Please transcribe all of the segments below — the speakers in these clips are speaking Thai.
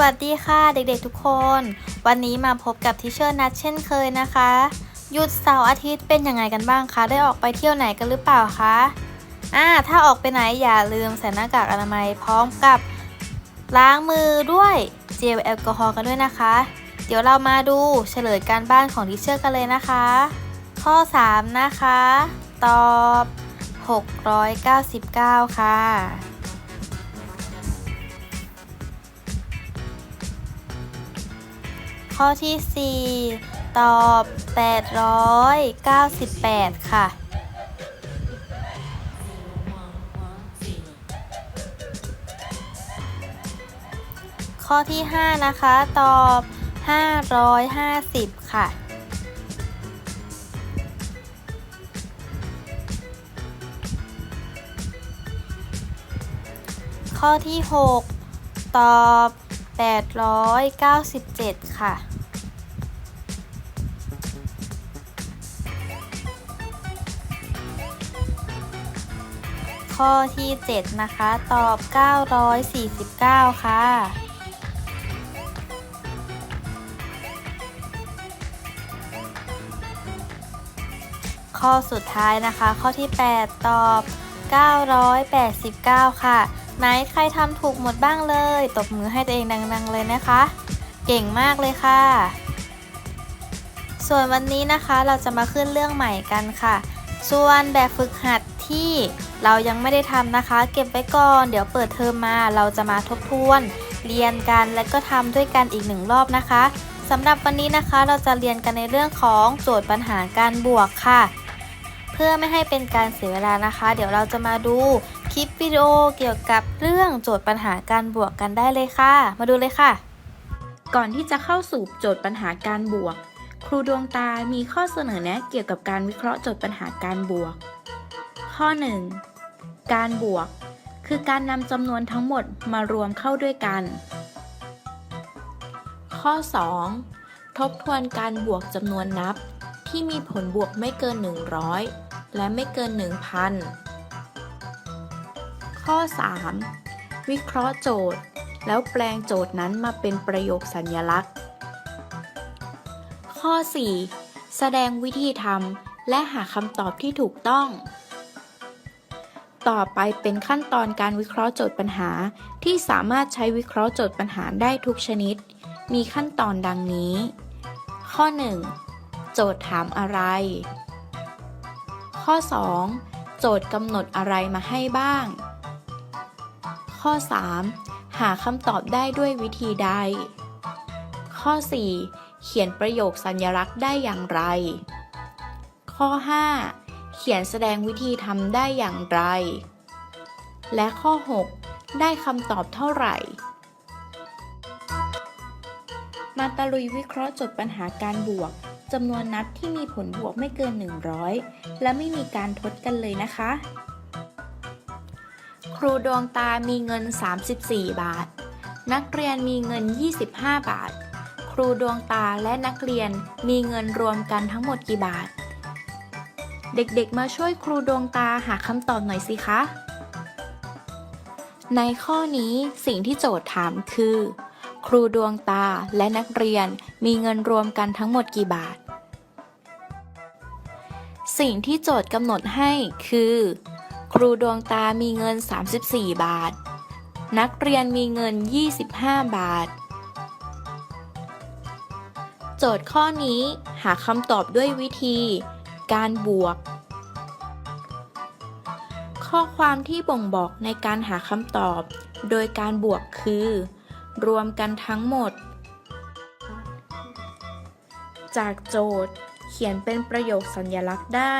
วัสดีค่ะเด็กๆทุกคน วันนี้มาพบกับทิเชอร์นัทเช่นเคยนะคะ หยุดเสาร์อาทิตย์เป็นยังไงกันบ้างคะได้ออกไปเที่ยวไหนกันหรือเปล่าคะอ่าถ้าออกไปไหนอย่าลืมใส่หน้ากากอนามัยพร้อมกับล้างมือด้วยเจลแอลกอฮอล์กันด้วยนะคะ เดี๋ยวเรามาดูเฉลยการบ้านของทิเชอร์กันเลยนะคะ ข้อ 3 นะคะ ตอบ 699 ค่ะ ข้อที่ 4 ตอบ 898 ค่ะ ข้อที่ 5 นะคะ ตอบ 550 ค่ะ ข้อที่ 6 ตอบ 897 ค่ะ ข้อที่ 7 นะคะ ตอบ 949 ค่ะ ข้อสุดท้ายนะคะ ข้อที่ 8 ตอบ 989 ค่ะ ไหนใครทำถูกหมดบ้างเลย ตบมือให้ตัวเองดังๆเลยนะคะ เก่งมากเลยค่ะ ส่วนวันนี้นะคะเราจะมาขึ้นเรื่องใหม่กันค่ะ ส่วนแบบฝึกหัดที่เรายังไม่ได้ทำนะคะ เก็บไว้ก่อน เดี๋ยวเปิดเทอมมาเราจะมาทบทวน เรียนกันและก็ทำด้วยกันอีกหนึ่งรอบนะคะสำหรับวันนี้นะคะเราจะเรียนกันในเรื่องของโจทย์ปัญหาการบวกค่ะ เพื่อไม่ให้เป็นการเสียเวลานะคะ เดี๋ยวเราจะมาดู ลิปวิดีโอเกี่ยวกับเรื่องโจทย์ปัญหาการบวกกันได้เลยค่ะ มาดูเลยค่ะ ก่อนที่จะเข้าสู่โจทย์ปัญหาการบวก ครูดวงตามีข้อเสนอแนะเกี่ยวกับการวิเคราะห์โจทย์ปัญหาการบวก ข้อ 1. การบวก คือการนำจำนวนทั้งหมดมารวมเข้าด้วยกัน ข้อ 2. ทบทวนการบวกจำนวนนับ ที่มีผลบวกไม่เกิน 100 และไม่เกิน 1,000 ข้อ 3. วิเคราะห์โจทย์ แล้วแปลงโจทย์นั้นมาเป็นประโยคสัญลักษณ์ ข้อ 4. แสดงวิธีทำและหาคำตอบที่ถูกต้อง ต่อไปเป็นขั้นตอนการวิเคราะห์โจทย์ปัญหา ที่สามารถใช้วิเคราะห์โจทย์ปัญหาได้ทุกชนิด มีขั้นตอนดังนี้ ข้อ 1. โจทย์ถามอะไร ข้อ 2. โจทย์กำหนดอะไรมาให้บ้าง ข้อ 3. หาคำตอบได้ด้วยวิธีใด ข้อ 4. เขียนประโยคสัญลักษณ์ได้อย่างไร ข้อ 5. เขียนแสดงวิธีทำได้อย่างไร และข้อ 6. ได้คำตอบเท่าไหร่ มาตะลุยวิเคราะห์โจทย์ปัญหาการบวกจำนวนนัดที่มีผลบวกไม่เกิน 100 และไม่มีการทดกันเลยนะคะ ครูดวงตามีเงิน 34 บาท นักเรียนมีเงิน 25 บาท ครูดวงตาและนักเรียนมีเงินรวมกันทั้งหมดกี่บาท เด็กๆ มาช่วยครูดวงตาหาคำตอบหน่อยสิคะ ในข้อนี้สิ่งที่โจทย์ถามคือ ครูดวงตาและนักเรียนมีเงินรวมกันทั้งหมดกี่บาท สิ่งที่โจทย์กำหนดให้คือ รูดวงตามีเงิน 34 บาท นักเรียนมีเงิน 25 บาท โจทย์ข้อนี้หาคำตอบด้วยวิธี การบวก ข้อความที่บ่งบอกในการหาคำตอบ โดยการบวกคือ รวมกันทั้งหมด จากโจทย์เขียนเป็นประโยคสัญลักษณ์ได้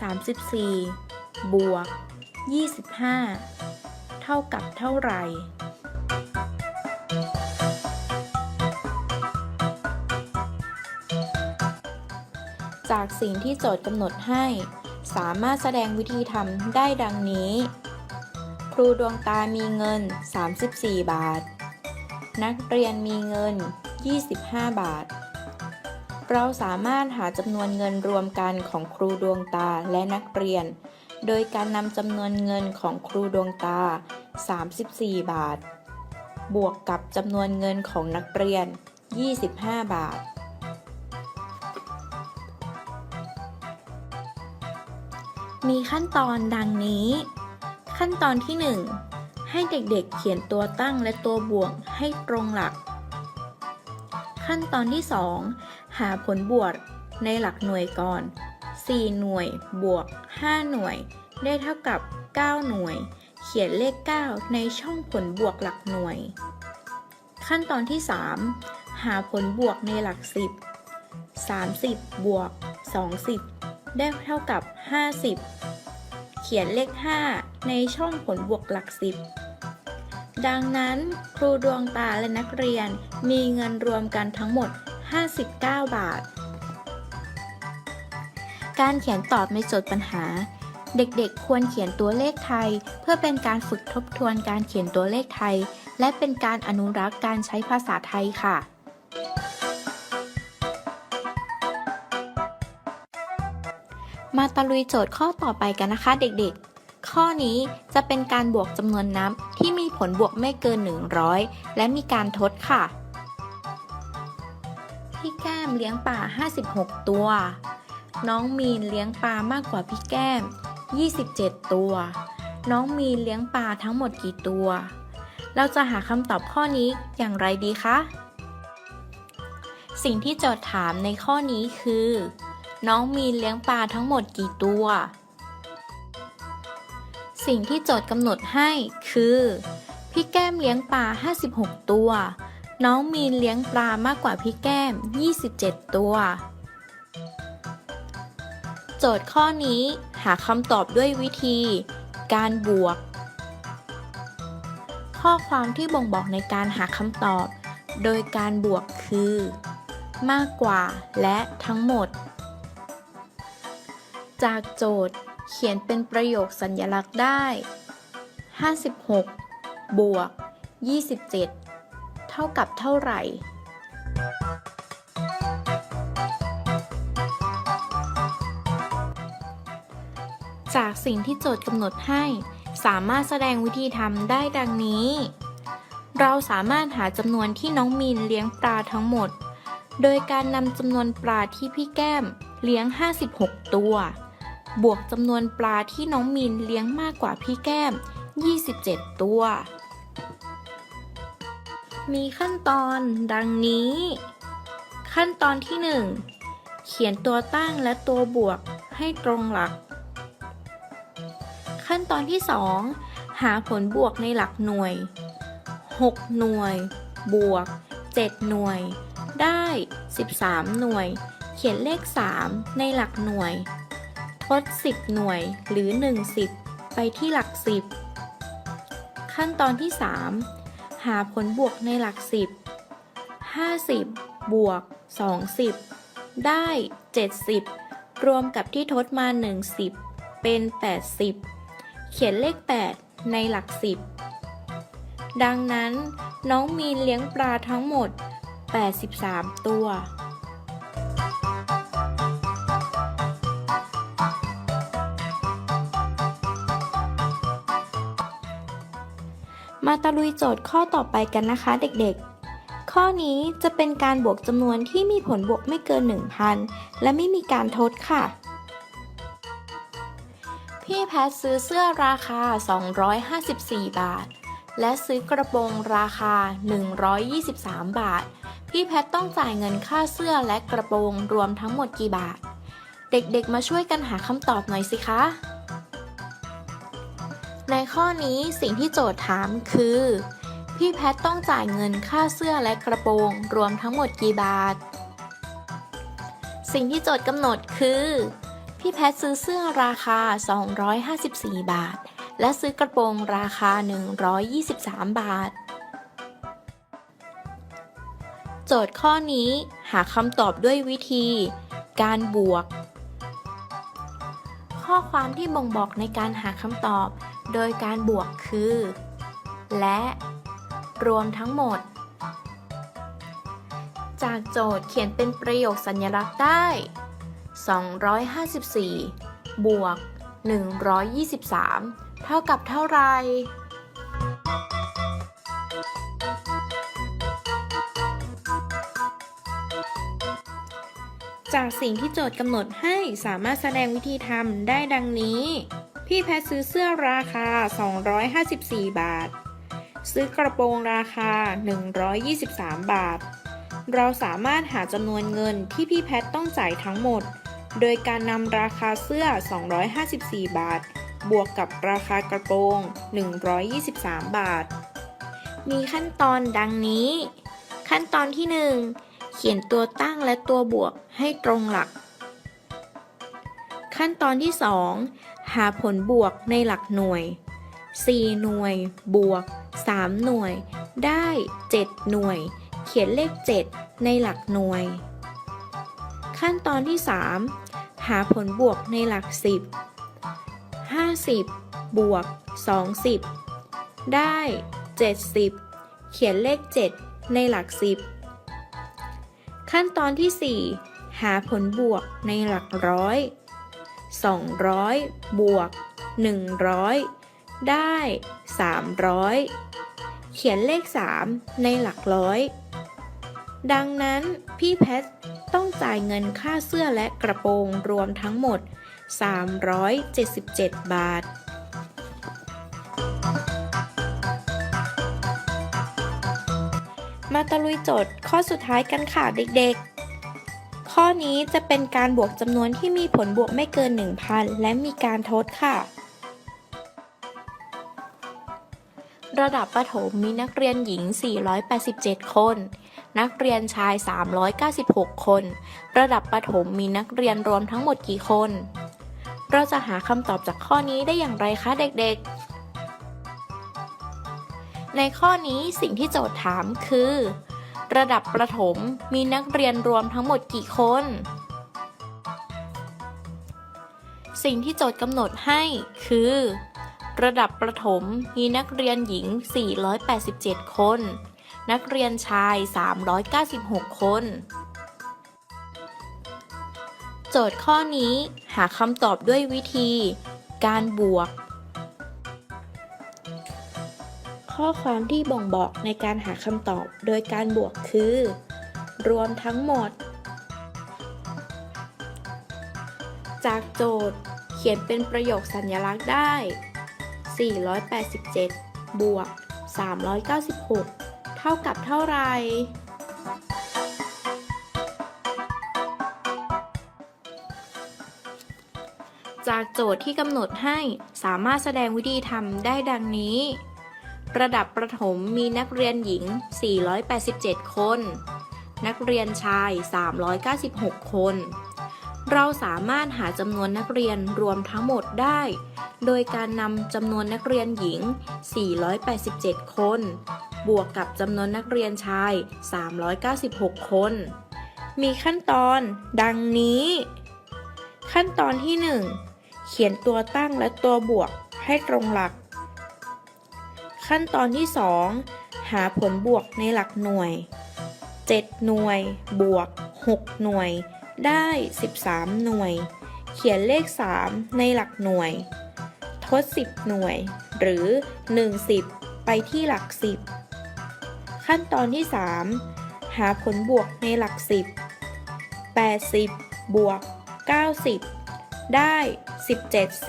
34 บวก 25 เท่ากับเท่าไหร่ จากสิ่งที่โจทย์กำหนดให้ สามารถแสดงวิธีทำได้ดังนี้ ครูดวงตามีเงิน 34 บาท นักเรียนมีเงิน 25 บาทเราสามารถหาจำนวนเงินรวมกันของครูดวงตาและนักเรียน โดยการนำจำนวนเงินของครูดวงตา 34 บาท บวกกับจำนวนเงินของนักเรียน 25 บาท มีขั้นตอนดังนี้ ขั้นตอนที่ 1 ให้เด็กๆเขียนตัวตั้งและตัวบวกให้ตรงหลัก ขั้นตอนที่ 2 หาผลบวกในหลักหน่วยก่อน 4 หน่วยบวก 5 หน่วย ได้เท่ากับ 9 หน่วย เขียนเลข 9 ในช่องผลบวกหลักหน่วย ขั้นตอนที่ 3 หาผลบวกในหลัก 10 30 บวก 20 ได้เท่ากับ 50 เขียนเลข 5 ในช่องผลบวกหลัก 10 ดังนั้นครูดวงตาและนักเรียนมีเงินรวมกันทั้งหมด 59 บาท การเขียนตอบในโจทย์ปัญหา เด็กๆ ควรเขียนตัวเลขไทย เพื่อเป็นการฝึกทบทวนการเขียนตัวเลขไทย และเป็นการอนุรักษ์การใช้ภาษาไทยค่ะมาตะลุยโจทย์ข้อต่อไปกันนะคะเด็กๆ ข้อนี้จะเป็นการบวกจำนวนนับที่มีผลบวกไม่เกิน 100 และมีการทดค่ะ พี่แก้มเลี้ยงปลา56 ตัว น้องมีนเลี้ยงปลามากกว่าพี่แก้ม 27 ตัว น้องมีนเลี้ยงปลาทั้งหมดกี่ตัว เราจะหาคำตอบข้อนี้อย่างไรดีคะ สิ่งที่โจทย์ถามในข้อนี้คือ น้องมีนเลี้ยงปลาทั้งหมดกี่ตัว สิ่งที่โจทย์กำหนดให้คือ พี่แก้มเลี้ยงปลา 56 ตัว น้องมีนเลี้ยงปลามากกว่าพี่แก้ม 27 ตัว โจทย์ข้อนี้หาคำตอบด้วยวิธี การบวก ข้อความที่บ่งบอกในการหาคำตอบ โดยการบวกคือ มากกว่าและทั้งหมด จากโจทย์เขียนเป็นประโยคสัญลักษณ์ได้ 56 บวก 27 เท่ากับเท่าไหร่ จากสิ่งที่โจทย์กำหนดให้ สามารถแสดงวิธีทำได้ดังนี้ เราสามารถหาจำนวนที่น้องมีนเลี้ยงปลาทั้งหมด โดยการนำจำนวนปลาที่พี่แก้มเลี้ยง 56 ตัว บวกจำนวนปลาที่น้องมีนเลี้ยงมากกว่าพี่แก้ม 27 ตัว มีขั้นตอนดังนี้ ขั้นตอนที่ 1 เขียนตัวตั้งและตัวบวกให้ตรงหลัก ขั้นตอนที่ 2 หาผลบวกในหลักหน่วย 6 หน่วย บวก 7 หน่วย ได้ 13 หน่วย เขียนเลข 3 ในหลักหน่วยทด10 หน่วยหรือ 1 10 ไปที่หลัก 10 ขั้นตอนที่ 3 หาผลบวกในหลัก 10 50 บวก 20 ได้ 70 รวมกับที่ทดมา10เป็น 80 เขียนเลข 8 ในหลัก 10 ดังนั้นน้องมีนเลี้ยงปลาทั้งหมด 83 ตัว มาตะลุยโจทย์ข้อต่อไปกันนะคะเด็กๆข้อนี้จะเป็นการบวกจำนวนที่มีผลบวกไม่เกิน 1,000 และไม่มีการทดค่ะ พี่แพทซื้อเสื้อราคา 254 บาท และซื้อกระโปรงราคา 123 บาท พี่แพทต้องจ่ายเงินค่าเสื้อและกระโปรงรวมทั้งหมดกี่บาท เด็กๆ มาช่วยกันหาคำตอบหน่อยสิคะ ในข้อนี้สิ่งที่โจทย์ถามคือ พี่แพทต้องจ่ายเงินค่าเสื้อและกระโปรงรวมทั้งหมดกี่บาท สิ่งที่โจทย์กำหนดคือ พี่แพทซื้อเสื้อราคา 254 บาท และซื้อกระโปรงราคา 123 บาท โจทย์ข้อนี้หาคำตอบด้วยวิธี การบวก ข้อความที่บ่งบอกในการหาคำตอบ โดยการบวกคือ และรวมทั้งหมด จากโจทย์เขียนเป็นประโยคสัญลักษณ์ได้ 254 บวก 123 เท่ากับเท่าไหร่จากสิ่งที่โจทย์กำหนดให้สามารถแสดงวิธีทำได้ดังนี้ พี่แพทซื้อเสื้อราคา 254 บาท ซื้อกระโปรงราคา 123 บาท เราสามารถหาจำนวนเงินที่พี่แพทต้องจ่ายทั้งหมด โดยการนำราคาเสื้อ 254 บาท บวกกับราคากระโปรง 123 บาท มีขั้นตอนดังนี้ ขั้นตอนที่ 1 เขียนตัวตั้งและตัวบวกให้ตรงหลัก ขั้นตอนที่ 2 หาผลบวกในหลักหน่วย 4 หน่วย บวก 3 หน่วย ได้ 7 หน่วย เขียนเลข 7 ในหลักหน่วยขั้นตอนที่3 หาผลบวกในหลัก 10 50 บวก 20 ได้ 70 เขียนเลข 7 ในหลัก 10 ขั้นตอนที่ 4 หาผลบวกในหลักร้อย 200 บวก 100 ได้ 300 เขียนเลข 3 ในหลักร้อย ดังนั้นพี่แพทต้องจ่ายเงินค่าเสื้อและกระโปรงรวมทั้งหมด 377 บาท มาตะลุยโจทย์ข้อสุดท้ายกันค่ะเด็กๆ ข้อนี้จะเป็นการบวกจำนวนที่มีผลบวกไม่เกิน 1,000 และมีการทดค่ะ ระดับประถมมีนักเรียนหญิง 487 คน นักเรียนชาย 396 คน ระดับประถมมีนักเรียนรวมทั้งหมดกี่คน เราจะหาคำตอบจากข้อนี้ได้อย่างไรคะเด็กๆ ในข้อนี้สิ่งที่โจทย์ถามคือ ระดับประถมมีนักเรียนรวมทั้งหมดกี่คน สิ่งที่โจทย์กำหนดให้คือ ระดับประถมมีนักเรียนหญิง 487 คน นักเรียนชาย 396 คน โจทย์ข้อนี้หาคำตอบด้วยวิธี การบวก ข้อความที่บ่งบอกในการหาคำตอบโดยการบวกคือ รวมทั้งหมด จากโจทย์เขียนเป็นประโยคสัญลักษณ์ได้ 487 บวก 396 เท่ากับเท่าไหร่ จากโจทย์ที่กำหนดให้สามารถแสดงวิธีทำได้ดังนี้ ระดับประถมมีนักเรียนหญิง 487 คน นักเรียนชาย 396 คน เราสามารถหาจำนวนนักเรียนรวมทั้งหมดได้ โดยการนำจำนวนนักเรียนหญิง 487 คน บวกกับจำนวนนักเรียนชาย 396 คน มีขั้นตอนดังนี้ ขั้นตอนที่ 1 เขียนตัวตั้งและตัวบวกให้ตรงหลัก ขั้นตอนที่ 2 หาผลบวกในหลักหน่วย 7 หน่วย บวก 6 หน่วย ได้ 13 หน่วย เขียนเลข 3 ในหลักหน่วย ด 10 หน่วย หรือ 1 10 ไปที่หลัก 10 ขั้นตอนที่ 3 หาผลบวกในหลัก 10 80 บวก 90 ได้ 17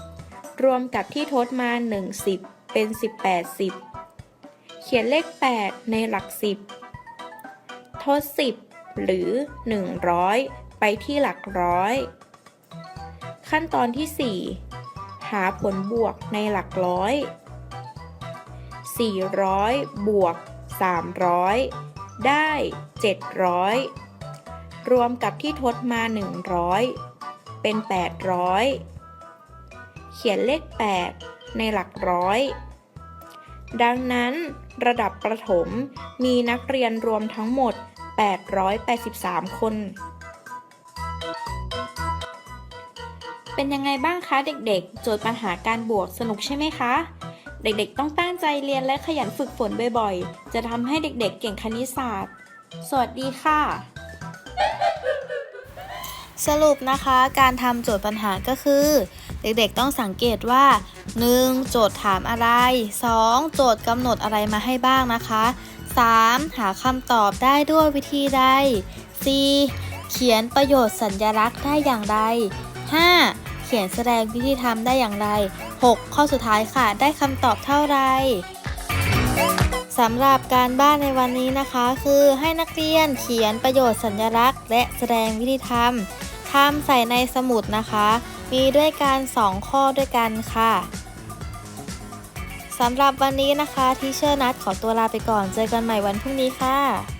10 รวมกับที่ทดมา 1 10 เป็น 18 10 เขียนเลข 8 ในหลัก 10 ทด 10 หรือ 100 ไปที่หลักร้อย ขั้นตอนที่ 4 หาผลบวกในหลักร้อย 400 บวก 300 ได้ 700 รวมกับที่ทดมา 100 เป็น 800 เขียนเลข 8 ในหลักร้อย ดังนั้นระดับประถมมีนักเรียนรวมทั้งหมด 883 คน เป็นยังไงบ้างคะเด็กๆ โจทย์ปัญหาการบวกสนุกใช่ไหมคะ เด็กๆ ต้องตั้งใจเรียนและขยันฝึกฝนบ่อยๆ จะทำให้เด็กๆ เก่งคณิตศาสตร์ สวัสดีค่ะ สรุปนะคะการทำโจทย์ปัญหาก็คือ เด็กๆ ต้องสังเกตว่า 1. โจทย์ถามอะไร 2. โจทย์กำหนดอะไรมาให้บ้างนะคะ 3. หาคำตอบได้ด้วยวิธีใด 4. เขียนประโยชน์สัญลักษณ์ได้อย่างไร 5. เขียนแสดงวิธีทำได้อย่างไร 6. ข้อสุดท้ายค่ะ ได้คำตอบเท่าไรสำหรับการบ้านในวันนี้นะคะ คือให้นักเรียนเขียนประโยชน์สัญลักษณ์ และแสดงวิธีทำทำใส่ในสมุดนะคะ มีด้วยกัน2ข้อด้วยกันค่ะสำหรับวันนี้นะคะทีเชอร์นัดขอตัวลาไปก่อนเจอกันใหม่วันพรุ่งนี้ค่ะ